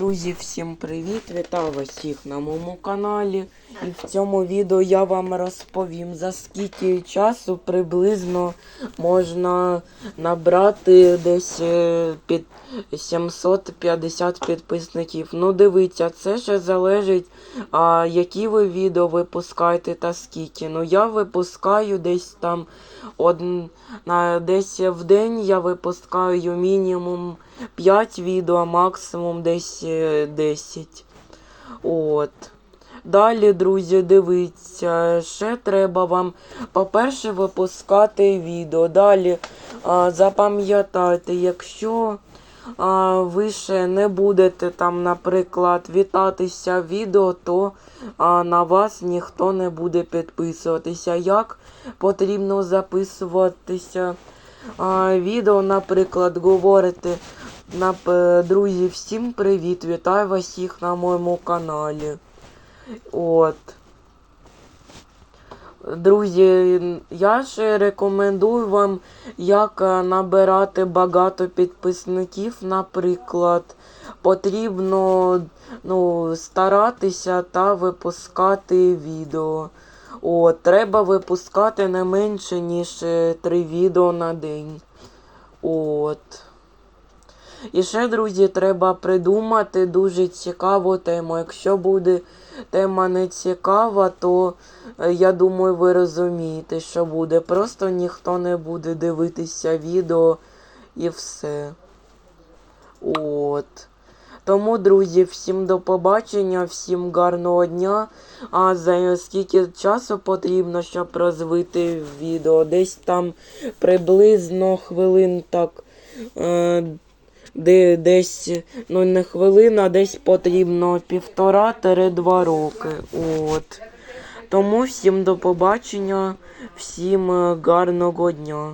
Друзі, всім привіт! Вітаю вас всіх на моєму каналі. І в цьому відео я вам розповім, за скільки часу приблизно можна набрати десь е, під 750 підписників. Ну, дивіться, це ще залежить, а, які ви відео випускаєте та скільки. Ну, я випускаю десь там од... десь в день я випускаю мінімум 5 відео, максимум десь 10. От. Далі, друзі, дивіться, ще треба вам, по-перше, випускати відео. Далі а, запам'ятайте, якщо а, ви ще не будете там, наприклад, вітатися відео, то а, на вас ніхто не буде підписуватися. Як потрібно записуватися а, відео, наприклад, говорите. Друзі, всім привіт! Вітаю вас всіх на моєму каналі. От. Друзі, я ще рекомендую вам, як е, набирати багато підписників. Наприклад, потрібно ну, старатися та випускати відео. От, треба випускати не менше, ніж е, три відео на день. От. І ще, друзі, треба придумати дуже цікаву тему. Якщо буде тема не цікава, то е, я думаю, ви розумієте, що буде. Просто ніхто не буде дивитися відео і все. От. Тому, друзі, всім до побачення, всім гарного дня. А за скільки часу потрібно, щоб розвити відео? Десь там приблизно хвилин так. Е, де десь, ну не хвилина, десь потрібно півтора-два роки. От. Тому всім до побачення, всім е, гарного дня.